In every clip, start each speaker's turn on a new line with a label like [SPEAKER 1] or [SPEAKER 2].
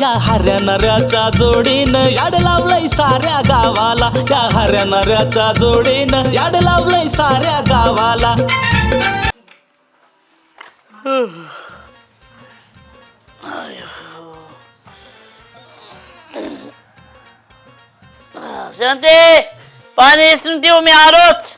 [SPEAKER 1] या हऱ्या नऱ्याच्या जोडीनं याड लावलंय साऱ्या गावाला. या हऱ्या नऱ्याच्या जोडीनं याड लावलंय साऱ्या गावाला.
[SPEAKER 2] शांती पाणी इसरून ठेव मी आलोच.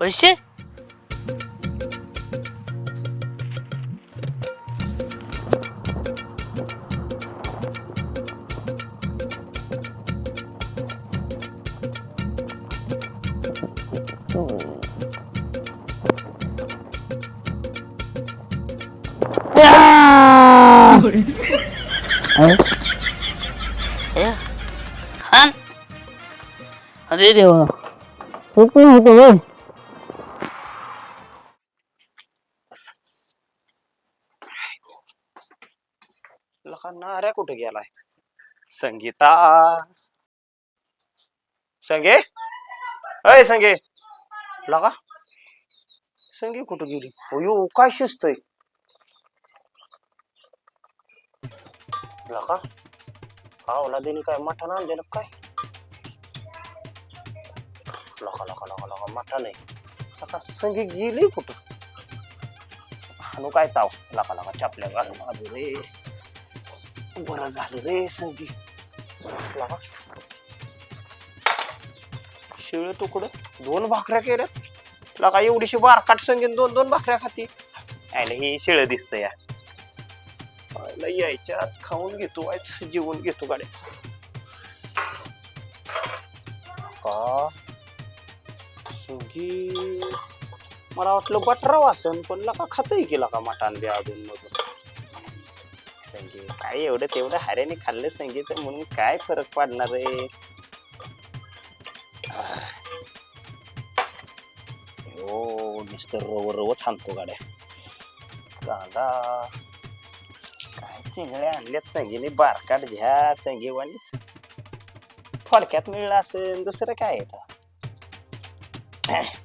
[SPEAKER 2] पैसे हान अरे देवा सोपं होतं
[SPEAKER 3] लका नाऱ्या कुठे गेलाय? संगीता. संगे? अय संगे. लका संगी कुठं गेली? अयो काय शिजतय लका आवला देणी काय? मटण आणलेलं काय? लका लका लका लका मटण आहे लका संगी गेली कुठं हाणू काय ताव लका लका चापल्या घालून आलो रे बरं झालं रे संगी लका शिळ तुकडं दोन भाकऱ्या केल्यात लका एवढीशी बारकाट संगीन दोन दोन भाकऱ्या खाती आयला ही शिळ दिसत या यायच्या खाऊन घेतो वायच जेवून घेतो गाड्या का संगी मला वाटलं बटरा वासन पण लका खातही केला का मटान बी अजून मधून? संगीत. काय एवढं तेवढं हाऱ्याने खाल्लं संगीत म्हणून काय फरक पडणार आहे? हो नुसतं रव रव थांबतो गाड्या. कांदा काय चिंगळ्या आणल्यात संगीने? बारकाट घ्या संगीवानी थोडक्यात मिळलं असेल दुसरं काय आहे Eh.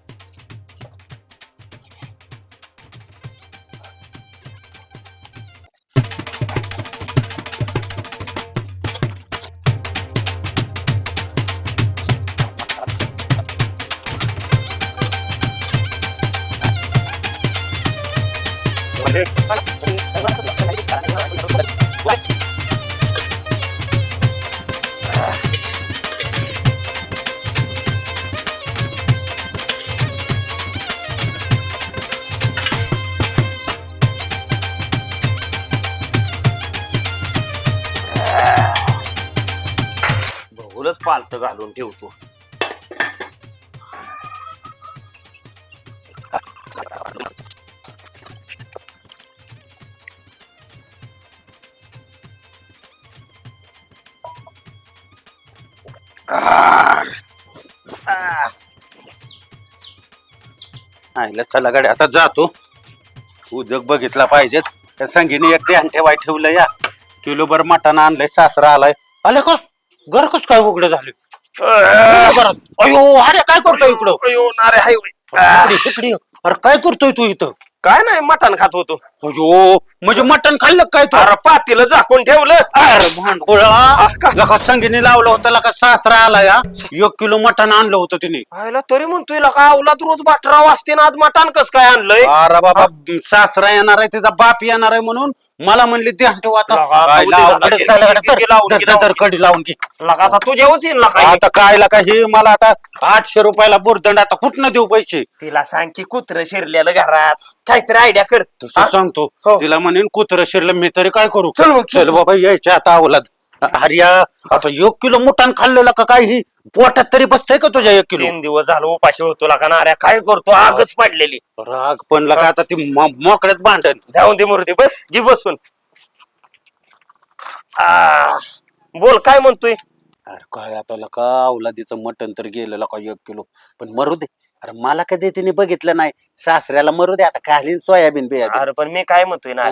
[SPEAKER 3] घालून ठेवतो.
[SPEAKER 4] आईला चला गाडी आता जातो. उद्योग बघितला पाहिजेत. त्या संगीने एक ध्यान ठेवाय ठेवलं या. किलोभर मटण आणलंय सासरा आलाय. आले का? घर कस काय उघडं झालं? अयो अरे काय करतोय इकडं?
[SPEAKER 3] अयो नारे हाय
[SPEAKER 4] ये. अरे काय करतोय तू इथं?
[SPEAKER 3] काय नाही मटण खात होतो.
[SPEAKER 4] अयो म्हणजे मटण खाल्लं काय तू?
[SPEAKER 3] अरे पातीला झाकून ठेवलं.
[SPEAKER 4] अरे भांडखोळा लका संगीने लावलं होतं लका सासरा आला या. एक किलो मटण आणलं होतं तिने.
[SPEAKER 3] आयला तरी म्हणतोय का अवलाद रोज बाटरा वाजते ना आज मटण कस काय आणलंय?
[SPEAKER 4] अरे बाबा सासरा येणार आहे तिचा बाप येणार आहे म्हणून मला म्हणली ध्यान ठेव आता.
[SPEAKER 3] लगा,
[SPEAKER 4] काय
[SPEAKER 3] लावून
[SPEAKER 4] झालं का? तर-
[SPEAKER 3] दे,
[SPEAKER 4] तर-
[SPEAKER 3] लावून
[SPEAKER 4] तर कडी लावून घे.
[SPEAKER 3] लगा आता तू जेवच येईल ना
[SPEAKER 4] आता काय का हे मला आता आठशे रुपयाला बुरदंड आता कुठनं देऊ पैसे?
[SPEAKER 3] तिला सांग की कुत्र शिरलेलं घरात. काहीतरी आयडिया कर.
[SPEAKER 4] तसं
[SPEAKER 3] हा?
[SPEAKER 4] सांगतो
[SPEAKER 3] हो.
[SPEAKER 4] तिला म्हणेन कुत्र शिरलं मी तरी काय करू?
[SPEAKER 3] चल मग, चल.
[SPEAKER 4] चल बाबा यायच्या आता अवलाद. हरिया आता एक किलो मुठान खाल्लेलं का काय? ही पोटात तरी बसतंय का तुझ्या एक किलो?
[SPEAKER 3] तीन दिवस झालं उपाशी होतो लका नाऱ्या काय करतो? आगच पडलेली.
[SPEAKER 4] राग पण लका आता ती म- मोकळ्यात भांडण.
[SPEAKER 3] जाऊन दे मूर्ती बस घे बसून. आ, बोल काय म्हणतोय?
[SPEAKER 4] अरे काय आता का अवलादीचं मटण तर गेलं का एक किलो. पण मरू दे. अरे मला कधी तिने बघितलं नाही. सासऱ्याला मरू दे. आता खाली सोयाबीन बियाबीन.
[SPEAKER 3] अरे पण मी काय म्हणतोय ना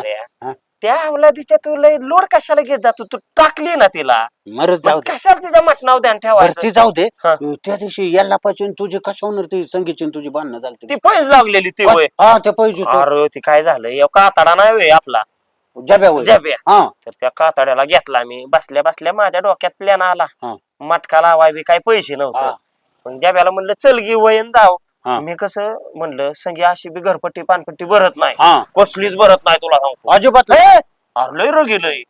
[SPEAKER 4] हा.
[SPEAKER 3] त्या अवलादीच्या तुला लोड कशाला घेत जातो? तू टाकली ना तिला.
[SPEAKER 4] मरू जाऊ
[SPEAKER 3] मग
[SPEAKER 4] दे.
[SPEAKER 3] कशाला तिच्या मटणावर ध्यान
[SPEAKER 4] बरं
[SPEAKER 3] ठेवायचं
[SPEAKER 4] ती जाऊ दे.
[SPEAKER 3] हा.
[SPEAKER 4] त्या दिवशी याला पासून तुझे कशा होणार ती संगीची तुझी भांडणं झाली
[SPEAKER 3] ती? पैस लागलेली ती होय.
[SPEAKER 4] हा त्या पैसे
[SPEAKER 3] अरे ती काय झालं? एक कातडा नाही होय आपला. जब्या.
[SPEAKER 4] हा.
[SPEAKER 3] तर त्या कातड्याला घेतला मी. बसल्या बसल्या माझ्या डोक्यात प्लॅन आला.
[SPEAKER 4] हा.
[SPEAKER 3] मटका लावाय बी काही पैसे
[SPEAKER 4] हा.
[SPEAKER 3] नव्हते पण जब्याला म्हणलं चल गी वयन जाव.
[SPEAKER 4] हा.
[SPEAKER 3] मी कसं म्हणलं संगी अशी बी घरपट्टी पानपट्टी भरत नाही.
[SPEAKER 4] हा.
[SPEAKER 3] कसलीच भरत नाही तुला सांगतो.
[SPEAKER 4] अजिबात नाही.
[SPEAKER 3] अरे लय रोगी लय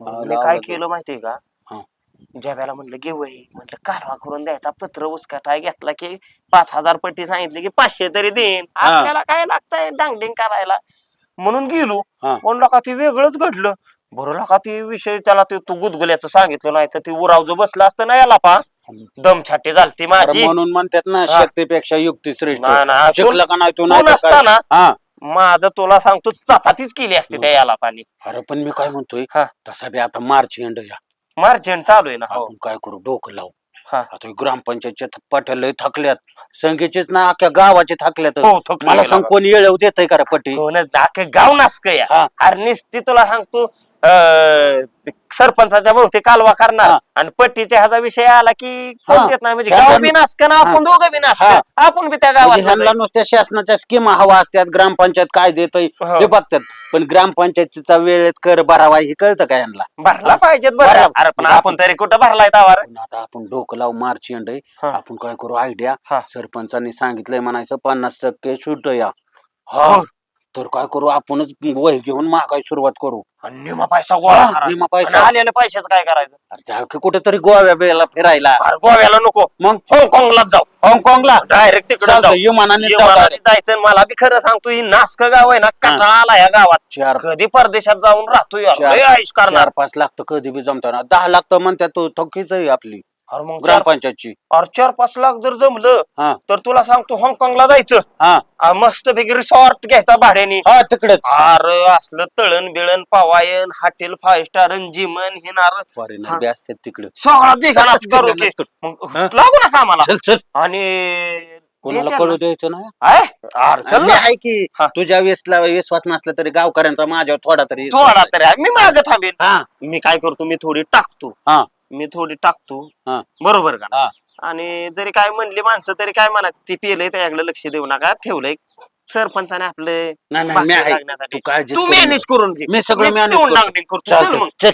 [SPEAKER 3] मी काय. केलं माहितीये का?
[SPEAKER 4] हा.
[SPEAKER 3] जब्याला म्हणलं घे वही म्हटलं कालवा करून द्यायचा पत्र उचकाटाय घेतला की पाच हजार पट्टी सांगितली की पाचशे तरी देईन.
[SPEAKER 4] हा.
[SPEAKER 3] आपल्याला काय लागतंय डांगडिंग करायला? म्हणून गेलो.
[SPEAKER 4] हा.
[SPEAKER 3] म्हणलं का ते वेगळंच घडलं. बरं का ते विषय त्याला ते तू गुदगुल्याचं सांगितलं नाही तर ती उराव जो बसला असतं ना याला पा दम छाटी झालती
[SPEAKER 4] अरे
[SPEAKER 3] माझी.
[SPEAKER 4] म्हणून म्हणतात ना
[SPEAKER 3] हा.
[SPEAKER 4] शक्तीपेक्षा युक्ती श्रेष्ठ.
[SPEAKER 3] ना, ना, तू-
[SPEAKER 4] शिकला का नाही तू
[SPEAKER 3] तू
[SPEAKER 4] नाही तर काय?
[SPEAKER 3] नसताना
[SPEAKER 4] हा.
[SPEAKER 3] माझं तुला सांगतो चपातीच केली असती त्या याला पाणी.
[SPEAKER 4] अरे पण मी काय म्हणतोय
[SPEAKER 3] हा.
[SPEAKER 4] तसा बी आता मार्च एंड या.
[SPEAKER 3] मार्चंट चालू आहे ना हो.
[SPEAKER 4] आपण काय करू डोकं लावू.
[SPEAKER 3] हा.
[SPEAKER 4] आता ग्रामपंचायतच्या पाट्या लय थकल्यात संख्येचेच ना अख्ख्या गावाचे थकल्यात
[SPEAKER 3] हो, थकले
[SPEAKER 4] मला
[SPEAKER 3] गेला
[SPEAKER 4] सांग. कोण येळव देतय का रे पट्टी
[SPEAKER 3] कोणच गाव नासक या
[SPEAKER 4] हा.
[SPEAKER 3] अरे निस्ती तुला सांगतो अं, ते सरपंचाच्या भोवती कालवा करणार
[SPEAKER 4] हा.
[SPEAKER 3] आणि पट्टीच्या ह्याचा विषय आला की कोण
[SPEAKER 4] हा.
[SPEAKER 3] देत नाही म्हणजे गाव बी आपण दोघं बी
[SPEAKER 4] हा.
[SPEAKER 3] आपण बी त्या
[SPEAKER 4] म्हणजे
[SPEAKER 3] गावात
[SPEAKER 4] ह्यांना नुसत्या शासनाच्या स्कीम हवा असतात ग्रामपंचायत काय देतय
[SPEAKER 3] हो.
[SPEAKER 4] हे बघतात पण ग्रामपंचायतीचा वेळेत कर भरावा हे कळतं का यांना
[SPEAKER 3] भरला पाहिजेत बरं
[SPEAKER 4] भरला.
[SPEAKER 3] अरे पण
[SPEAKER 4] म्हणजे
[SPEAKER 3] आपण तरी कुठं भरलाय तावर
[SPEAKER 4] पण आता आपण डोकं लावू मार्च एंड
[SPEAKER 3] हा.
[SPEAKER 4] आपण काय करू आयडिया
[SPEAKER 3] हा.
[SPEAKER 4] सरपंचांनी सांगितलंय म्हणायचं पन्नास टक्के सूट या हो. तर काय करू? आपणच वही घेऊन महागाई सुरुवात करू.
[SPEAKER 3] आणि निमा पैसा गोळा
[SPEAKER 4] हा,
[SPEAKER 3] करा.
[SPEAKER 4] निम्मा पैसा.
[SPEAKER 3] आणि आलेल्या पैशाचं काय करायचं?
[SPEAKER 4] अरे की कुठेतरी गोव्या बिव्याला फिरायला.
[SPEAKER 3] अरे गोव्याला नको.
[SPEAKER 4] मग?
[SPEAKER 3] हाँगकाँगलाच जाऊ.
[SPEAKER 4] हाँगकाँगला?
[SPEAKER 3] डायरेक्ट तिकडे
[SPEAKER 4] चालतं,
[SPEAKER 3] जाऊ.
[SPEAKER 4] विमानाने जाऊ
[SPEAKER 3] विमानाने
[SPEAKER 4] direct.
[SPEAKER 3] जायचं मला बी खरं सांगतो ही नासक गाव आहे ना कटाळा आला या गावात.
[SPEAKER 4] चार
[SPEAKER 3] कधी परदेशात जाऊन राहतो यार.
[SPEAKER 4] चार
[SPEAKER 3] लय आयुष करणार.
[SPEAKER 4] चार पाच लाख तर कधी बी जमताना दहा लाख तर म्हणतात तो थकीच आहे आपली.
[SPEAKER 3] अरे मग चार
[SPEAKER 4] ग्रामपंचायतची
[SPEAKER 3] अरे चार पाच लाख जर जमलं
[SPEAKER 4] हा
[SPEAKER 3] तर तुला सांगतो हाँगकाँगला जायचं
[SPEAKER 4] हा
[SPEAKER 3] मस्त पैकी रिसॉर्ट घ्यायचा भाड्याने
[SPEAKER 4] हा तिकडेच
[SPEAKER 3] अरे असलं तळण बिळण पवायन हॉटेल फाईव्ह स्टार जिमन हिनार हा.
[SPEAKER 4] बी असतात तिकडे
[SPEAKER 3] सगळा दिघानाच करू की.
[SPEAKER 4] कर.
[SPEAKER 3] मग
[SPEAKER 4] हा?
[SPEAKER 3] लागू ना कामाला
[SPEAKER 4] चल चल
[SPEAKER 3] आणि
[SPEAKER 4] कोणाला कळू. द्यायचं ना
[SPEAKER 3] आहे? अरे चल
[SPEAKER 4] मी
[SPEAKER 3] ना
[SPEAKER 4] आहे की
[SPEAKER 3] हा.
[SPEAKER 4] तुझ्या वेसला विश्वास नसला तरी गावकऱ्यांचा माझ्यावर थोडा तरी
[SPEAKER 3] थोडा. तरी आहे. मी माग थांबेन
[SPEAKER 4] हा
[SPEAKER 3] मी काय करतो मी थोडी टाकतो
[SPEAKER 4] हा
[SPEAKER 3] मी थोडी टाकतो.
[SPEAKER 4] हा.
[SPEAKER 3] बरोबर का?
[SPEAKER 4] हा.
[SPEAKER 3] आणि जरी काय म्हणली माणसं तरी काय म्हणा ती पिलंय त्याच्याकडे लक्ष देऊ नका. ठेवलंय. सरपंचाने आपलं
[SPEAKER 4] नाही, नाही, मी
[SPEAKER 3] भाकरी
[SPEAKER 4] आहे.
[SPEAKER 3] लागण्यासाठी.
[SPEAKER 4] तू काळजीच
[SPEAKER 3] तू
[SPEAKER 4] करू नको.
[SPEAKER 3] मॅनेज करून घे.
[SPEAKER 4] मी सगळं
[SPEAKER 3] मी
[SPEAKER 4] manage
[SPEAKER 3] देऊन
[SPEAKER 4] करतो.
[SPEAKER 3] डांगडिंग करतो. चल
[SPEAKER 4] चालतं,
[SPEAKER 3] मग.
[SPEAKER 4] चल.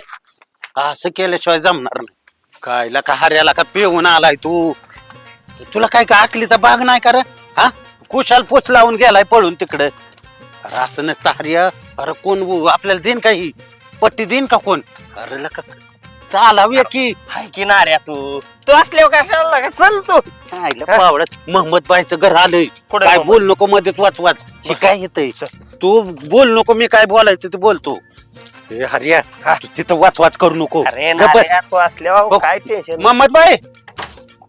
[SPEAKER 4] असं केल्याशिवाय जमणार नाही. कायला का हऱ्याला का पिऊन आलाय तू? तुला काय का आकलीचा बाग नाही कर हा? कुशाल पोच लावून गेलाय पळून तिकडे. अरे असं नसतं हरिया. अरे कोण आपल्याला देईन का ही? पट्टी देईन का कोण? अरे लका चालावूया की.
[SPEAKER 3] हाय की नाऱ्या तू? तू असल्यावर कशाला लागा? चल तू.
[SPEAKER 4] पावडत मोहम्मद बाईचं घर आलंय.
[SPEAKER 3] कुठे
[SPEAKER 4] काय? बोल नको मध्येच वाच वाच. हे काय येतंय तू बोल नको मी काय बोलायचं ते बोलतो. ए हरिया तू तिथं वाच वाच करू नको.
[SPEAKER 3] अरे
[SPEAKER 4] गप बस.
[SPEAKER 3] नाऱ्या तू असल्यावर. काय टेन्शन
[SPEAKER 4] मोहम्मद बाई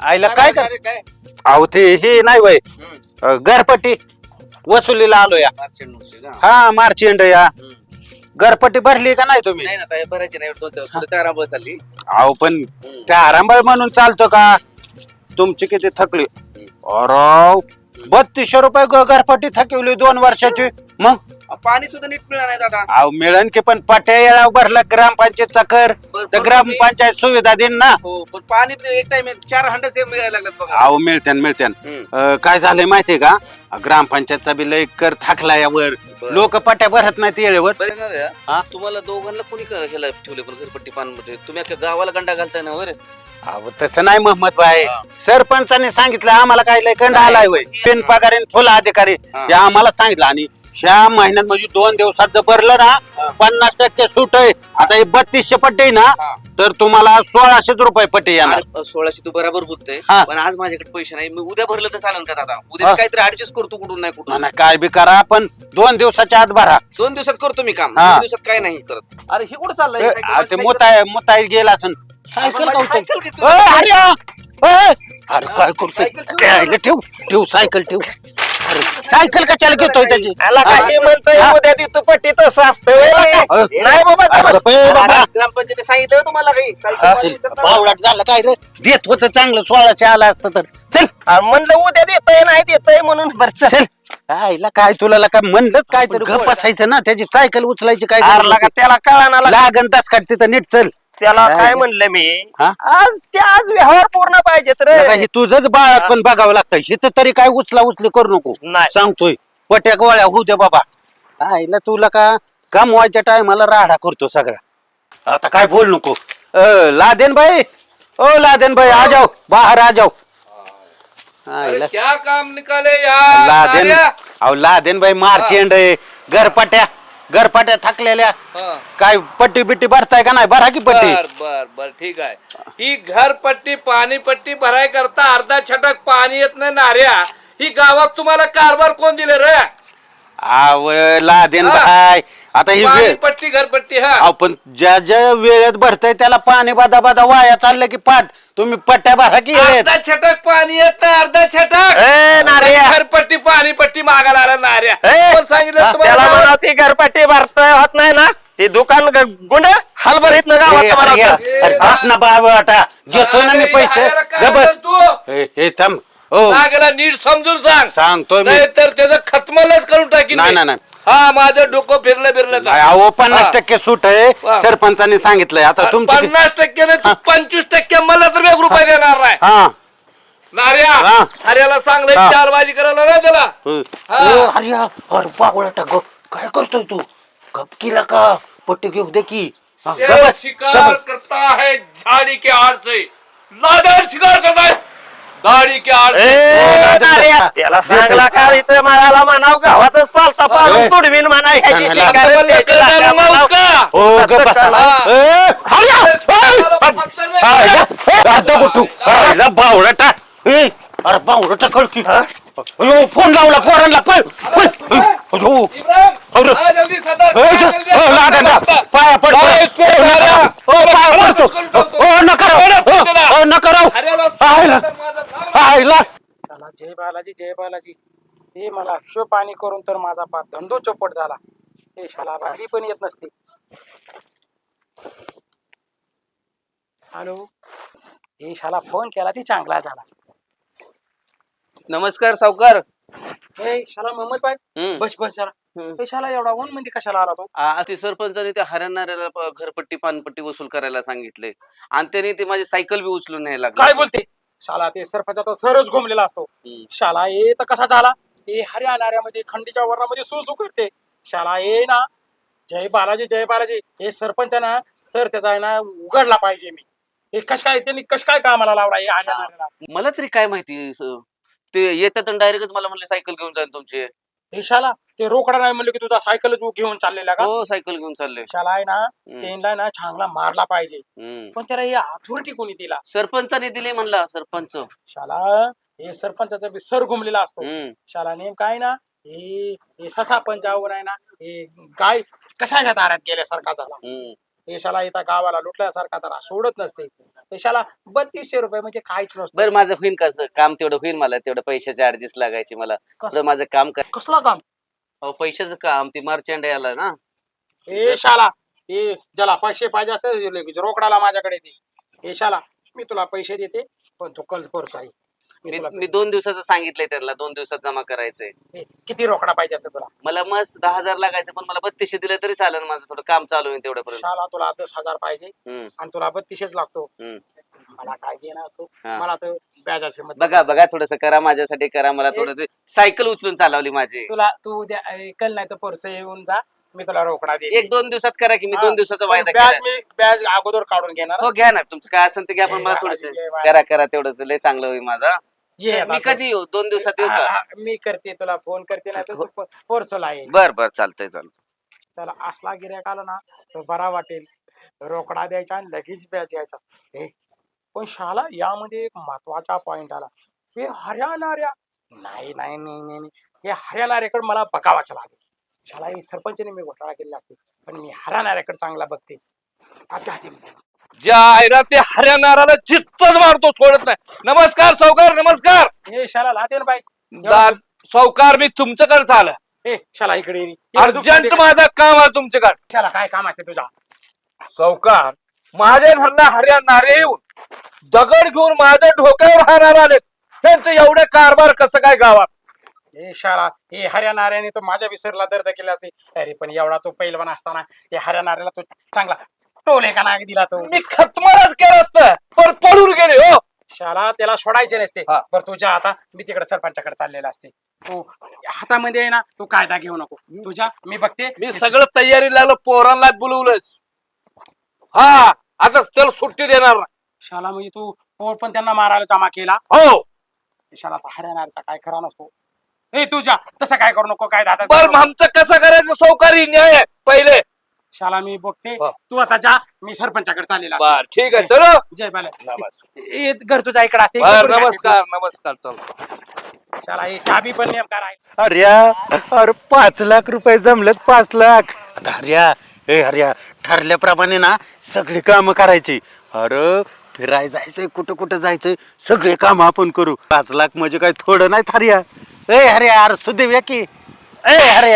[SPEAKER 4] आईला काय कर? अहो ते हे नाही वय. घरपट्टी. वसुलीला आलो या हा मार्च एंड या. घरपट्टी भरली का नाही तुम्ही?
[SPEAKER 5] नाही ना ताई भरायची नाही दोन दिवस चालली
[SPEAKER 4] अहो पण त्या आरांबळ म्हणून चालतो का? तुमची किती थकली. अरे बत्तीसशे रुपये ग- घरपट्टी थकवली दोन वर्षाची. मग?
[SPEAKER 5] पाणी सुद्धा नीट मिळणार नाही दादा.
[SPEAKER 4] अहो मिळन की पण पट्या येळा भरला ग्रामपंचायतचा कर
[SPEAKER 5] बरं,
[SPEAKER 4] तर
[SPEAKER 5] बरं,
[SPEAKER 4] ग्रामपंचायत सुविधा देईन ना.
[SPEAKER 5] हो पण पाणी एक टाइम चार हंडा सेम मिळायला बघा.
[SPEAKER 4] अहो मिळत्यान मिळत्यान.
[SPEAKER 5] हम्म.
[SPEAKER 4] अं, काय झालंय माहितीये का? ग्रामपंचायतचा बी लय कर थाकला यावर.
[SPEAKER 5] बरं.
[SPEAKER 4] लोक पट्या भरत नाहीत येळेवर.
[SPEAKER 5] बरं ना रे,
[SPEAKER 4] हा?
[SPEAKER 5] तुम्हाला दोघांना कोणी क- ह्याला ठेवले पण घरपट्टी पानमध्ये? तुम्ही अख्ख्या गावाला गंडा घालताय ना वर
[SPEAKER 4] अहो तसं नाही मोहम्मद भाई.
[SPEAKER 5] हा.
[SPEAKER 4] सरपंचाने सांगितलं आम्हाला काय लय कंड आलाय वय. बिन पगारी फुल अधिकारी.
[SPEAKER 5] हे
[SPEAKER 4] आम्हाला सांगितलं आणि ह्या महिन्यात म्हणजे दोन दिवसात जर भरलं ना पन्नास टक्के सूट आहे. आता हे बत्तीसशे पट्टे आहे ना
[SPEAKER 5] हा.
[SPEAKER 4] तर तुम्हाला सोळाशेच रुपये पट्टे येणार.
[SPEAKER 5] अरे, सोळाशे तू बरोबर बोलतोय.
[SPEAKER 4] हा.
[SPEAKER 5] पण आज माझ्याकडे पैसे नाही. मी उद्या भरलं तर चालेल का दादा? उद्या
[SPEAKER 4] हा.
[SPEAKER 5] मी काहीतरी ऍडजस्ट करतो कुठून नाही कुठून.
[SPEAKER 4] नाही, काय बी करा पण दोन दिवसाच्या आत भरा.
[SPEAKER 5] दोन दिवसात करतो मी काम.
[SPEAKER 4] हा.
[SPEAKER 5] दोन दिवसात काय नाही करत. अरे हे कुठं चाललंय?
[SPEAKER 4] अ, ते मुताय मुताई गेला असन. Cycle
[SPEAKER 5] cycle? घेतो.
[SPEAKER 4] अरे काय करतोय?
[SPEAKER 5] सायकल ठेव.
[SPEAKER 4] ठेव सायकल ठेव. अरे सायकल कशाला घेतोय त्याची
[SPEAKER 3] आला काही म्हणतोय उद्या देतो पट्टी तसं असतं. नाही बाबा
[SPEAKER 4] अरे
[SPEAKER 3] जमत.
[SPEAKER 4] बाई, बाबा.
[SPEAKER 5] ग्रामपंचायती सांगितलं होतं तुम्हाला काही
[SPEAKER 4] चल, बावळाट झालं काय रे देत होत चांगलं सोळाशे आला असतं तर चल
[SPEAKER 3] अरे म्हणलं उद्या देतय नाही देतय म्हणून बरं चल.
[SPEAKER 4] आईला काय तुला काय म्हणलंच काय तरी गप बसायचं ना त्याची सायकल उचलायची काय
[SPEAKER 3] अरे
[SPEAKER 4] गरज
[SPEAKER 3] लगा
[SPEAKER 4] होती?
[SPEAKER 3] त्याला कळाना लागा.
[SPEAKER 4] लागन तास काढ तिथं नीट चल
[SPEAKER 3] त्याला
[SPEAKER 4] काय?
[SPEAKER 3] म्हणलं मी?
[SPEAKER 4] हा?
[SPEAKER 3] आजच्या आज व्यवहार पूर्ण रे.
[SPEAKER 4] हे तुझंच बाळ पण बघावं लागतं. इथं तरी काय उचला उचली करू नको.
[SPEAKER 3] नाही.
[SPEAKER 4] सांगतोय. पट्या गोळ्या होऊ दे बाबा. आईला तुला का कमवायच्या टायमाला राडा करतो सगळा. आता काय बोल नको. अ, लादेन भाई ओ लादेन भाई आ जाओ. बाहेर आ जाओ. आईला.
[SPEAKER 6] क्या काम निकाले यार
[SPEAKER 4] लादेन? अहो लादेन भाई मार्चेंड आहे. घरपट्या. घरपट्या थकलेल्या.
[SPEAKER 6] हा.
[SPEAKER 4] काय पट्टी बिट्टी भरताय का नाही? भरा की पट्टी.
[SPEAKER 6] बर बर बर ठीक आहे. ही घरपट्टी पाणीपट्टी भराय करता अर्धा छटक पाणी येत नाही नाऱ्या. ही गावात तुम्हाला कारभार कोण दिले रे?
[SPEAKER 4] आव लादेन
[SPEAKER 6] हा.
[SPEAKER 4] भाई. आता ही वेळ
[SPEAKER 6] पाणीपट्टी घरपट्टी हा.
[SPEAKER 4] अहो पण ज्या ज्या वेळेत भरतय त्याला पाणी बादा बादा वाया चाललं की पाठ. तुम्ही पट्ट्या भरा की वेळेत
[SPEAKER 6] अर्धा छटक पाणी येत नाही अर्धा छटक.
[SPEAKER 3] ए, नाऱ्या.
[SPEAKER 6] घरपट्टी पाणीपट्टी मागायला आला नाऱ्या
[SPEAKER 3] ए,
[SPEAKER 6] कोण सांगितलं
[SPEAKER 3] त्याला
[SPEAKER 6] तुम्हाला?
[SPEAKER 3] म्हणा ती घरपट्टी भरता होत नाही ना. ते दुकान ग- गुंड हलभर येत ना
[SPEAKER 4] ए,
[SPEAKER 3] गावात
[SPEAKER 4] अरे,
[SPEAKER 3] म्हणा
[SPEAKER 4] अरे, अरे, बाप ना बाबा आता. घेतोय ना मी पैसे.
[SPEAKER 6] तू?
[SPEAKER 4] हे थांब. ओ
[SPEAKER 6] नागेला नीट समजून सांग
[SPEAKER 4] सांगतोय मी
[SPEAKER 6] नाही तर त्याचं खतमलच करून टाकीन
[SPEAKER 4] नाही,
[SPEAKER 6] मी.
[SPEAKER 4] नाही, नाही.
[SPEAKER 6] हा माझं डोकं फिरलं फिरलं.
[SPEAKER 4] नाही, अहो पन्नास
[SPEAKER 6] हा.
[SPEAKER 4] टक्के सूट आहे
[SPEAKER 6] वा.
[SPEAKER 4] सरपंचाने सांगितलंय आता तुमची
[SPEAKER 6] पन्नास टक्के नाही, तू पंचवीस टक्के मला तर एक रुपये देणार नाही
[SPEAKER 4] हा
[SPEAKER 6] नार्या
[SPEAKER 4] हा.
[SPEAKER 6] अरेला चांगलं
[SPEAKER 4] हा.
[SPEAKER 6] चालबाजी करायला ना त्याला हा.
[SPEAKER 4] अरे या, अरे बावळा टाक काय करतोय तू गप केला का पट्टी घेऊ दे की हा,
[SPEAKER 6] शेर शिकार. करता है झाड़ी के आड़ से लादर शिकार करता है दाढ़ी के आड़ से
[SPEAKER 3] ए, नाऱ्या, त्याला सांगला का इथं मला म्हणाव गावातच पालता तुडवीन म्हणा ह्याची
[SPEAKER 4] नाही,
[SPEAKER 3] शिकार
[SPEAKER 6] आता मला
[SPEAKER 3] त्याची
[SPEAKER 6] कळलं
[SPEAKER 3] लाकडं
[SPEAKER 6] ना
[SPEAKER 3] म्हणाव.
[SPEAKER 6] उसका.
[SPEAKER 4] ओ ग बसा.
[SPEAKER 6] हा.
[SPEAKER 4] ए, अरे ए, ए, अयो फोन लावला पोरांना पळ पळ अयो, अयो.
[SPEAKER 6] इब्राहिम,
[SPEAKER 4] अरे.
[SPEAKER 6] आ जल्दी सदर
[SPEAKER 4] ए, ज-
[SPEAKER 6] जल्दी
[SPEAKER 4] ओ, पाया पड ओ, नका
[SPEAKER 6] मारा.
[SPEAKER 4] राव. ओ, पाया पडतो. ओ नका राव.
[SPEAKER 6] अरे,
[SPEAKER 4] ओ,
[SPEAKER 6] उसको
[SPEAKER 4] ओ, नका राव.
[SPEAKER 6] अरे,
[SPEAKER 4] आयला
[SPEAKER 7] त्याला जय बालाजी जय बालाजी. हे मला अक्षो पाणी करून तर माझा पार धंदो चौपट झाला. हे शाला भारी पण येत नसते. हॅलो? हे शाला फोन केला ती चांगला झाला.
[SPEAKER 5] नमस्कार सावकार.
[SPEAKER 7] हे शाला मोहम्मद भाई
[SPEAKER 5] हम्म.
[SPEAKER 7] बस बस जरा.
[SPEAKER 5] हम्म.
[SPEAKER 7] हे शाला एवढा ऊन मध्ये कशाला आला तो?
[SPEAKER 5] आ- ते सरपंचाने त्या हरणाऱ्याला प- घरपट्टी पानपट्टी वसूल करायला सांगितले. आणि त्याने ते माझी सायकल बी उचलून न्यायला लागले.
[SPEAKER 7] काय बोलते? शाला ते सरपंचाचा सरच घुमलेला असतो. शाला ये तर कसा झाला हे हरियाणाऱ्यामध्ये खंडीच्या वर्णामध्ये सुसू करते. शाला ये ना जय बालाजी जय बालाजी. हे सरपंच ना सर त्याचा आहे ना उघडला पाहिजे मी. हे कश काय त्यांनी कश काय कामाला लावला हे हरियाणाऱ्याला?
[SPEAKER 5] मला तरी काय माहिती स- ते येतात डायरेक्टच मला म्हणले सायकल घेऊन जाईल तुमची.
[SPEAKER 7] हे शाला ते रोकडा नाही म्हणलं की तुझा सायकलच घेऊन चाललेला का?
[SPEAKER 5] हो सायकल घेऊन चालले
[SPEAKER 7] शाला आहे ना. त्यांना ना चांगला मारला पाहिजे. पण त्याला हे अथॉरिटी कोणी दिला?
[SPEAKER 5] सरपंचाने दिले म्हणला सरपंच.
[SPEAKER 7] शाला हे सरपंचाचा बी सर घुमलेला असतो. शाला नेम काय ना हे ससा पंचावर आहे ना हे गाय कशाच्या दारात गेल्यासारखा झाला?
[SPEAKER 5] हम्म.
[SPEAKER 7] हे शाला इथं गावाला लुटल्यासारखा तर सोडत नसते. हे शाला बत्तीसशे रुपये म्हणजे काहीच नसतं.
[SPEAKER 5] बरं माझं होईन कसं काम तेवढं होईल मला तेवढं पैशाचे ऍडजस्ट लागायचे मला. माझं काम
[SPEAKER 7] कसला काम?
[SPEAKER 5] अहो पैशाचं काम ती मर्चंट याला ना.
[SPEAKER 7] हे शाला. हे ज्याला पैसे पाहिजे असते लगेच रोकडाला माझ्याकडे दे. हे शाला मी तुला पैसे देते पण तू कल परस आहे मी
[SPEAKER 5] मी
[SPEAKER 7] तुला
[SPEAKER 5] मी दोन दिवसाचं सांगितलंय त्यांना दोन दिवसात जमा करायचंय.
[SPEAKER 7] किती रोकडा पाहिजे असं तुला?
[SPEAKER 5] मला मस्त दहा हजार लागायचं पण मला बत्तीसशे दिले तरी चालेल माझं थोडं काम चालू होईल तेवढ्यापर्यंत.
[SPEAKER 7] शाला तुला दस हजार पाहिजे.
[SPEAKER 5] हम्म,
[SPEAKER 7] आणि तुला बत्तीसच लागतो.
[SPEAKER 5] हम्म.
[SPEAKER 7] मला काय देणार असतो
[SPEAKER 5] हा.
[SPEAKER 7] मला तर व्याजाचे मत
[SPEAKER 5] बघा बघा थोडस करा माझ्यासाठी करा मला थोडं सायकल उचलून चालवली माझी.
[SPEAKER 7] तुला तू उद्या कल नाही तर परस येऊन जा मी तुला रोकडा दे
[SPEAKER 5] एक दोन दिवसात करा की मी दोन दिवसाचा वायदा
[SPEAKER 7] ब्याज
[SPEAKER 5] केला.
[SPEAKER 7] मी ब्याज अगोदर काढून घेणार.
[SPEAKER 5] हो घ्या ना. तुमचं काय असेल ते घ्या पण मला थोडस. करा करा तेवढंच. लय चांगलं होईल माझा.
[SPEAKER 7] ये
[SPEAKER 5] मी कधी येऊ? दोन दिवसात येऊ
[SPEAKER 7] हा,
[SPEAKER 5] का?
[SPEAKER 7] हा, मी करते तुला फोन करते ना तर तू पोरसला आहे
[SPEAKER 5] बर बर चालतंय चालतंय.
[SPEAKER 7] त्याला असला गिऱ्हाईक आला ना तर बरा वाटेल. रोकडा द्यायचा आणि लगेच ब्याज द्यायचा हे पण शाला यामध्ये एक महत्त्वाचा पॉइंट आला हे हरियाणाऱ्या नाही नाही नाही नाही. हे हरियाणाऱ्याकडे मला बघावाचं लागेल शाला हे सरपंचने मी घोटाळा केलेला असते पण मी हरियाणाऱ्याकडे चांगला बघते अच्छा.
[SPEAKER 6] ज्या आयरा ते हरियाणाला चित्तच मारतो सोडत नाही नमस्कार सावकार नमस्कार
[SPEAKER 7] हे शाला लादेन बाई
[SPEAKER 6] दा- सावकार मी तुमच्याकडे आलं
[SPEAKER 7] ए शाला इकडे ये. इकडे तू
[SPEAKER 6] अर्जंट. माझं काम आहे तुमच्याकडे
[SPEAKER 7] शाला काय काम असते तुझा
[SPEAKER 6] सावकार माझ्या घरला हरिया नारे येऊन दगड घेऊन माझ्या डोक्यावर हाणार आले. त्यांचं एवढे कारभार कसं काय गावात?
[SPEAKER 7] ए शाला हे हऱ्या नाऱ्याने तो माझ्या विसरला दर्द केला असते. अरे पण एवढा तो पैलवान असताना ते हऱ्या नाऱ्याला तो चांगला टोले का नाग दिला तो?
[SPEAKER 6] मी खतमारच केलं असतं पण पडून गेले हो.
[SPEAKER 7] शाला त्याला सोडायचे नसते.
[SPEAKER 6] हा.
[SPEAKER 7] पण तुझ्या आता मी तिकडे सरपंचाकडे चाललेला असते. तू हातामध्ये आहे ना तू कायदा घेऊ नको. तुझ्या मी बघते.
[SPEAKER 6] मी सगळं तयारी लागलं पोरांना बोलवलंस हा आता चल सुट्टी देणार नाही.
[SPEAKER 7] शाला म्हणजे तू पोर पण त्यांना मारायला जमा केला?
[SPEAKER 6] हो.
[SPEAKER 7] शाला आता हरियाणाचा काय खरा नसतो. ए तुझ्या तसं काय करू नको काय दादा
[SPEAKER 6] बर आमचं कसं करायचं? सावकारी न्याय पहिले.
[SPEAKER 7] शाला मी बघते.
[SPEAKER 6] हा.
[SPEAKER 7] तू आता जा. मी सरपंचाकडे चाललेला असते.
[SPEAKER 6] बर ठीक आहे. चलो.
[SPEAKER 7] जय बाला. ए, घर तुझ्या इकडे असते.
[SPEAKER 6] बर
[SPEAKER 7] इकडे कुठे
[SPEAKER 6] नमस्कार नमस्कार. चल.
[SPEAKER 7] असते? शाला हे चाबी पण नेमका राहील.
[SPEAKER 4] अरे अरे पाच लाख रुपये जमलेत पाच लाख. हर्या ए हर्या ठरल्याप्रमाणे ना सगळी कामं करायची. अरे फिराय जायचंय कुठं कुठं जायचंय सगळे काम आपण करू. पाच लाख म्हणजे काय थोडं नाही हरिया. ए अरे अरे सुदैव या की. ए अरे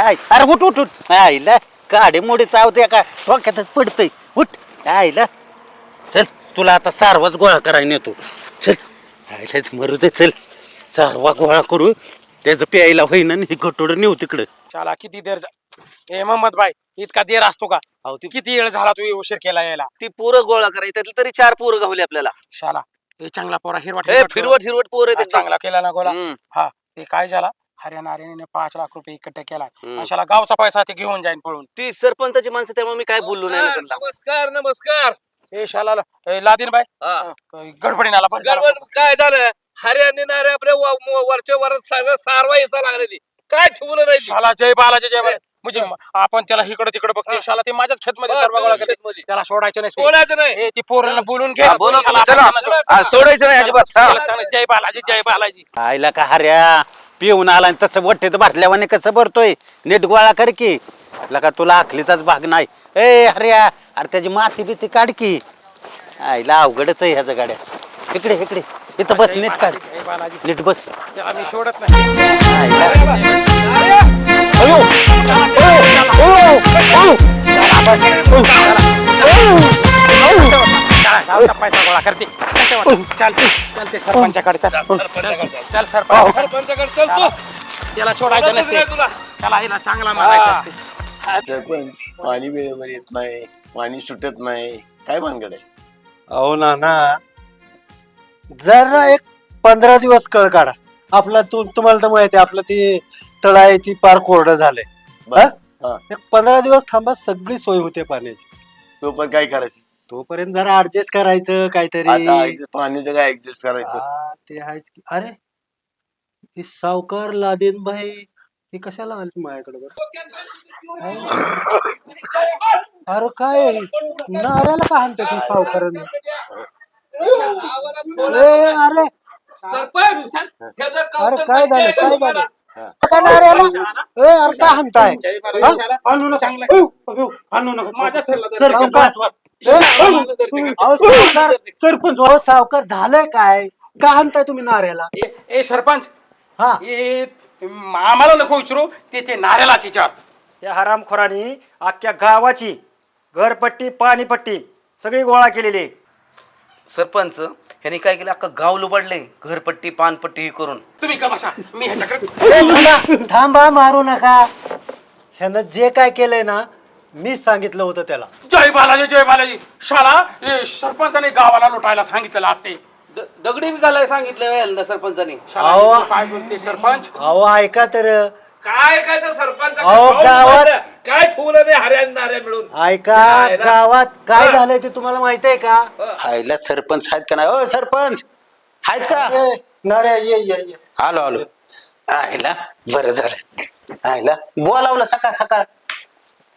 [SPEAKER 4] आय, अरे उठ उठ उठ. आईला काडे मोडे चावते का? डोक्यातच पडतंय. उठ. आईला चल तुला आता सारवाच गोळा करायला नेतो. चल. आईलाच मरू दे चल. सारवा गोळा करू. त्याचं प्यायला होईना आणि हे घटोडं नेऊ तिकडं.
[SPEAKER 7] शाला किती देर जा- ए मोहम्मद भाई इतका देर असतो का?
[SPEAKER 5] अहो ती
[SPEAKER 7] किती वेळ झाला तू उशीर केला यायला?
[SPEAKER 5] ती पोरं गोळा करायची त्यातली तरी चार पोरं गावली आपल्याला.
[SPEAKER 7] शाला हे चांगला पोरा हिरवा
[SPEAKER 5] हे
[SPEAKER 7] हिरवा
[SPEAKER 5] फिरवट हिरवट पोरं
[SPEAKER 7] हा,
[SPEAKER 5] आहेत
[SPEAKER 7] चांगला केला ना गोला
[SPEAKER 5] हम्म.
[SPEAKER 7] हा ते काय झाला? हरियाणा हरियाणाने पाच लाख रुपये इकट्ठे केला.
[SPEAKER 5] हम्म.
[SPEAKER 7] आणि शाला गावचा पैसा ते घेऊन जाईन पळून.
[SPEAKER 5] ती सरपंचाची माणसं त्यामुळे मी काय बोललो नाही ना त्यांना
[SPEAKER 6] नमस्कार नमस्कार.
[SPEAKER 7] ए शाला ए, लादीन बाई.
[SPEAKER 6] हा.
[SPEAKER 7] गडबडीन आला बरं झालं.
[SPEAKER 6] गडबड काय झालं? हरियाणी नारे आपल्या वा- म- वरच्या वर सगळं सारवा यायचा लागलेली. काय ठेवलं नाही ती?
[SPEAKER 7] शाला जय बालाजी जय बालाजी. म्हणजे आपण त्याला इकडे तिकडे बघते शाला ते माझ्याच खेत मध्ये
[SPEAKER 6] हा,
[SPEAKER 7] सर्व गोळा करते. त्याला सोडायचं नाही
[SPEAKER 6] सोडायचं नाही.
[SPEAKER 7] ए ती पोरांना बोलून घे.
[SPEAKER 5] हा, चला. हा, सोडायचं नाही अजिबात. हा.
[SPEAKER 7] त्याला जय बालाजी जय बालाजी.
[SPEAKER 4] आईला का हर्या पिऊन आला आणि तसं वट्टेत भरल्यावाने कसं भरतोय? नीट गोळा कर की. लका तुला आखलीचाच भाग नाही. ए हर्या अरे त्याची माती बिती काढ की. आईला अवघडच आहे ह्याचं गाड्या. इकडे इकडे. इथं बस नीट काढ.
[SPEAKER 7] बालाजी, जय बालाजी.
[SPEAKER 4] नीट बस.
[SPEAKER 7] त्याला मी सोडत नाही.
[SPEAKER 4] आईला
[SPEAKER 7] पैसा गोळा करते सरपंचाकडे चल सरपंच त्याला सोडायचं नसते त्याला हिला चांगला असते
[SPEAKER 8] सरपंच पाणी वेळेवर येत नाही पाणी सुटत नाही काय भानगड आहे
[SPEAKER 9] अहो ना ना जरा एक पंधरा दिवस कळ काढा आपला तू तुम्हाला तर माहिती आहे आपलं ते तळ आहे ती पार कोरडं झालंय. हा?
[SPEAKER 8] हा.
[SPEAKER 9] एक पंधरा दिवस थांबा सगळी सोय होते पाण्याची.
[SPEAKER 8] तो पण काय करायचं?
[SPEAKER 9] तोपर्यंत जरा ऍडजस्ट करायचं काहीतरी.
[SPEAKER 8] आता पाणीचं काय ऍडजस्ट करायचं?
[SPEAKER 9] हा, ते आहेच की. अरे हे सावकार लादेन भाई हे कशाला आले माझ्याकडे बरं? अरे काय? नाऱ्याला का हाणतात ही सावकाराने? ए अरे
[SPEAKER 6] सरपंच
[SPEAKER 9] अरे काय झालं काय
[SPEAKER 6] तुम्हाला?
[SPEAKER 9] झालं ए अरे काय हाणताय?
[SPEAKER 7] जय बालाजी, शाला.
[SPEAKER 4] आणू नका.
[SPEAKER 7] चांगलं.
[SPEAKER 4] अयो, अयो, आणू नका.
[SPEAKER 7] माझ्या सरला दर-
[SPEAKER 4] सरपंच
[SPEAKER 9] सावकार.
[SPEAKER 4] वाचवा.
[SPEAKER 9] ए, अहो, सावकार.
[SPEAKER 4] सरपंच.
[SPEAKER 9] अहो सावकार झालंय काय? का हाणताय तुम्ही नाऱ्याला?
[SPEAKER 7] ए- ए सरपंच.
[SPEAKER 9] हा.
[SPEAKER 7] ए म- आम्हाला नको विचारू. ते ते नाऱ्यालाच विचार.
[SPEAKER 10] या हरामखोरांनी अख्ख्या गावाची घरपट्टी पाणीपट्टी सगळी गोळा केलेली आहे.
[SPEAKER 5] सरपंच ह्यांनी काय केलं? अख्खं गाव लुबडले घरपट्टी पानपट्टी ही करून.
[SPEAKER 7] तुम्ही का बसा? मी ह्याच्याकडे
[SPEAKER 9] थांबा थांबा मारू नका. ह्यानं जे काय केलंय ना मीच सांगितलं होतं त्याला.
[SPEAKER 7] जय बालाजी जय बालाजी. शाला ए, सरपंचाने गावाला लुटायला सांगितलेलं असते.
[SPEAKER 5] द- दगडी बी घालायला सांगितलं यांना सरपंचानी.
[SPEAKER 7] शाला
[SPEAKER 9] अहो.
[SPEAKER 7] तू काय बोलते सरपंच?
[SPEAKER 9] अहो ऐका तर
[SPEAKER 6] काय काय तर सरपंच
[SPEAKER 9] अहो, गावात-
[SPEAKER 6] काय ठेवलं नाही हरियाणी नाऱ्या मिळून.
[SPEAKER 9] ऐका? गावात काय झालंय ते तुम्हाला माहीत आहे का?
[SPEAKER 4] आईला सरपंच आहेत का नाही? ओ सरपंच! आहेत का?
[SPEAKER 9] ए, नाऱ्या ये ये ये.
[SPEAKER 4] आलो आलो. आईला बरं झालं. आईला बोलावलं सकाळ सकाळ.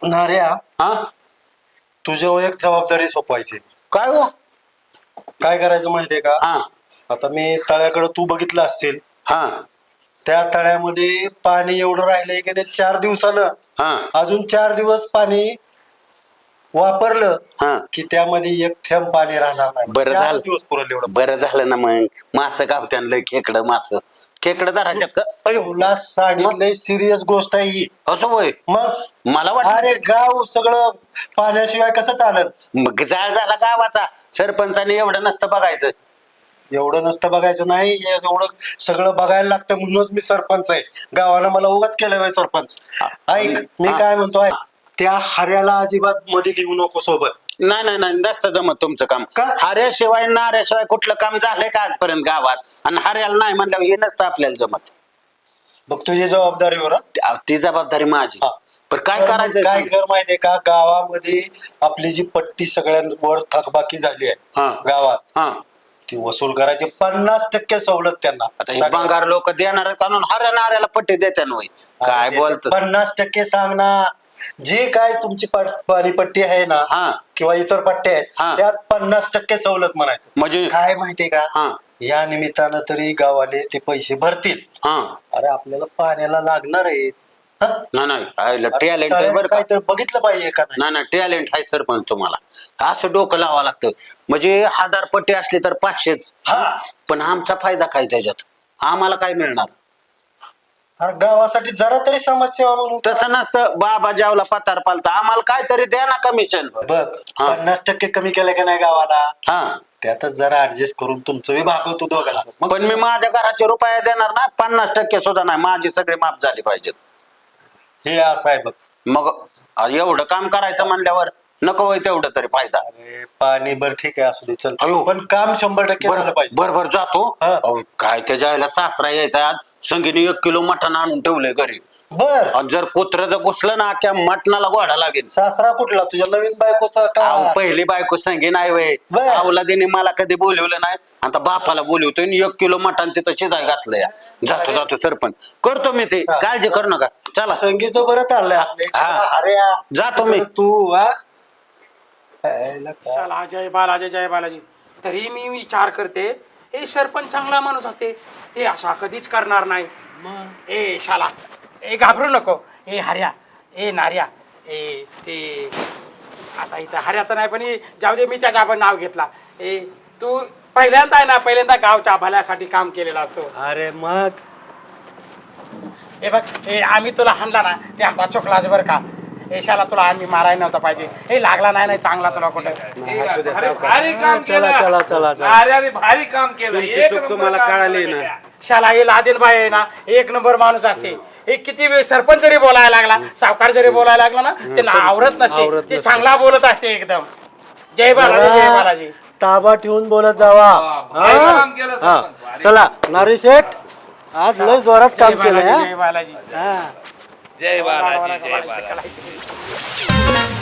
[SPEAKER 9] नाऱ्या
[SPEAKER 4] हा?
[SPEAKER 9] तुझ्यावर एक जबाबदारी सोपवायची.
[SPEAKER 4] काय हो?
[SPEAKER 9] काय करायचं माहितीये का?
[SPEAKER 4] हा.
[SPEAKER 9] आता मी तळ्याकडे तू बघितलं असतील
[SPEAKER 4] हा.
[SPEAKER 9] त्या तळ्यामध्ये पाणी एवढं राहिलंय की ते चार दिवसानं
[SPEAKER 4] हा.
[SPEAKER 9] अजून चार दिवस पाणी वापरलं
[SPEAKER 4] हा.
[SPEAKER 9] की त्यामध्ये एक थेंब पाणी राहणार नाही.
[SPEAKER 4] बरं
[SPEAKER 9] चार
[SPEAKER 4] झालं.
[SPEAKER 9] दिवस पुरेल एवढं.
[SPEAKER 4] बरं झालं ना मग. मास गावत्यान लय खेकडं मास. खेकडं धरायच्या क-
[SPEAKER 9] तुला सांगितलंय सिरियस गोष्ट आहे ही.
[SPEAKER 4] असं होय?
[SPEAKER 9] मग?
[SPEAKER 4] मला
[SPEAKER 9] अरे
[SPEAKER 4] वाटलं
[SPEAKER 9] गाव सगळं पाण्याशिवाय कसं चालेल?
[SPEAKER 4] मग जाळ झाला गावाचा. सरपंचाने एवढं नसतं बघायचं.
[SPEAKER 9] एवढं नसतं बघायचं नाही हे एवढं सगळं बघायला लागतं म्हणूनच मी सरपंच आहे गावानं मला उगाच केलं सरपंच ऐक मी
[SPEAKER 4] हा.
[SPEAKER 9] काय म्हणतो ऐक त्या हऱ्याला अजिबात मध्ये घेऊ नको सोबत
[SPEAKER 4] नाही नाही नाही नसतं जमत तुमचं काम
[SPEAKER 9] का?
[SPEAKER 4] हाऱ्याशिवाय नाऱ्याशिवाय कुठलं काम झालंय का आजपर्यंत गावात आणि हाऱ्याला नाही म्हणल्यावर हे नसतं आपल्याला जमत
[SPEAKER 9] बघ तुझी जबाबदारीवर हा.
[SPEAKER 4] त्या- ती जबाबदारी माझी
[SPEAKER 9] हा.
[SPEAKER 4] पण काय
[SPEAKER 9] तर
[SPEAKER 4] करायचं
[SPEAKER 9] काय? कर माहितीये का गावामध्ये आपली जी पट्टी सगळ्यांवर थकबाकी झाली
[SPEAKER 4] हा.
[SPEAKER 9] आहे गावात
[SPEAKER 4] हा
[SPEAKER 9] ती वसूल करायची पन्नास टक्के सवलत त्यांना.
[SPEAKER 4] आता हे बांगार लोक देणार कानून हाऱ्या नाऱ्याला पट्टी होय. काय
[SPEAKER 9] अरे,
[SPEAKER 4] बोलत
[SPEAKER 9] पन्नास टक्के सांग ना. जे काय तुमची पट- पाणीपट्टी आहे ना
[SPEAKER 4] हा.
[SPEAKER 9] किंवा इतर पट्टे
[SPEAKER 4] हा.
[SPEAKER 9] आहेत त्यात पन्नास टक्के सवलत म्हणायचं.
[SPEAKER 4] म्हणजे?
[SPEAKER 9] काय माहितीये का?
[SPEAKER 4] हा.
[SPEAKER 9] या निमित्तानं तरी गावाले ते पैसे भरतील.
[SPEAKER 4] हा.
[SPEAKER 9] अरे आपल्याला पाण्याला लागणार आहेत. हा?
[SPEAKER 4] नाही टॅलेंट आहे बरं का.
[SPEAKER 9] काहीतरी बघितलं पाहिजे का नाही
[SPEAKER 4] नाही. नाही टॅलेंट आहे सरपंच तुम्हाला. असं डोकं लावावं लागतं. म्हणजे हजार पट्टी असली तर पाचशेच.
[SPEAKER 9] हा.
[SPEAKER 4] पण आमचा फायदा काय त्याच्यात? आम्हाला काय मिळणार?
[SPEAKER 9] अरे गावासाठी जरा तरी समाजसेवा म्हणून.
[SPEAKER 4] तसं नसतं. बाबा जेवला पतार पालता. आम्हाला काय तरी द्या ना कमिशन
[SPEAKER 9] बघ
[SPEAKER 4] हा.
[SPEAKER 9] पन्नास टक्के कमी केलं का नाही गावाला?
[SPEAKER 4] हा.
[SPEAKER 9] त्यातच जरा ऍडजस्ट करून तुमचं भागवतो दोघांचं. मग
[SPEAKER 4] पण मी माझ्या घराचे रुपये देणार ना? पन्नास टक्के सुद्धा नाही. माझी सगळी माफ झाली पाहिजेत.
[SPEAKER 9] हे असं आहे बघ.
[SPEAKER 4] मग एवढं काम करायचं म्हणल्यावर नको होय तेवढं तरी फायदा.
[SPEAKER 9] अरे पाणी बर ठीक आहे असू दे चल.
[SPEAKER 4] अयो.
[SPEAKER 9] पण काम शंभर टक्के झालं पाहिजे.
[SPEAKER 4] बर बर जातो.
[SPEAKER 9] हा.
[SPEAKER 4] अहो, काय त्याच्या सासरा यायचा आज? संगीने एक किलो मटण आणून ठेवलंय घरी.
[SPEAKER 9] बर.
[SPEAKER 4] आणि जर कुत्र जर घुसलं ना त्या मटणाला गोडा लागेल.
[SPEAKER 9] सासरा कुठला? तुझ्या नवीन बायकोचा
[SPEAKER 4] अहो, पहिली बायको संगी नाही वय.
[SPEAKER 9] बर.
[SPEAKER 4] अवलादीने मला कधी बोलवलं नाही. आता बापाला बोलवतोय आणि एक किलो मटण तिथं शिजाय घातलं या जातो जातो सरपंच. करतो मी ते. काळजी करू नका. चला.
[SPEAKER 9] संगीचं बरं चाललंय
[SPEAKER 4] हा.
[SPEAKER 9] अरे या.
[SPEAKER 4] जातो मी.
[SPEAKER 9] तू हा? यायला काय?
[SPEAKER 7] चला जय बालाजी जय बालाजी. तरी मी विचार करते हे सरपंच चांगला माणूस असते. ते अशा कधीच करणार नाही. ए शाला. ए घाबरू नको. ए हर्या. ए नार्या. ए ते आता इथं हर्या तर नाही पण हे जाऊ दे मी त्याच्या पण नाव घेतला. ए तू पहिल्यांदा आहे ना पहिल्यांदा गावच्या भल्यासाठी काम केलेलं असतो.
[SPEAKER 9] अरे मग?
[SPEAKER 7] हे बघ हे आम्ही तुला हाणला ना ते आमचा चुकलाच बरं का. ए शाला तुला आम्ही मारायला नव्हता पाहिजे हे लागला नाही नाही चांगला तुला कुठं
[SPEAKER 6] भारी भारी काम
[SPEAKER 9] चला,
[SPEAKER 6] केलं.
[SPEAKER 9] चला, चला, चला.
[SPEAKER 6] नाऱ्याने भारी काम केलं
[SPEAKER 4] तुमची
[SPEAKER 6] एक
[SPEAKER 4] चूक
[SPEAKER 6] नंबर
[SPEAKER 4] तुम्हाला
[SPEAKER 6] काम
[SPEAKER 4] कळाली
[SPEAKER 6] केलं
[SPEAKER 4] ना.
[SPEAKER 6] या.
[SPEAKER 7] शाला हे लादेन बाई आहे ना एक नंबर माणूस असते हे किती वेळ सरपंच जरी बोलायला लागला सावकार जरी बोलायला लागला ना त्यांना आवरत नसते
[SPEAKER 9] आवरत
[SPEAKER 7] ते
[SPEAKER 9] नसते.
[SPEAKER 7] चांगला बोलत असते एकदम जय बालाजी जय बालाजी
[SPEAKER 9] ताबा ठेवून बोलत जावा हा?
[SPEAKER 6] काम केलं
[SPEAKER 9] हा.
[SPEAKER 6] सरपंच.
[SPEAKER 9] चला नारी शेठ आज लय जोरात
[SPEAKER 7] जय
[SPEAKER 9] काम केलंय
[SPEAKER 7] बालाजी? जय बालाजी
[SPEAKER 9] हा
[SPEAKER 6] जय बालाजी जय बालाजी.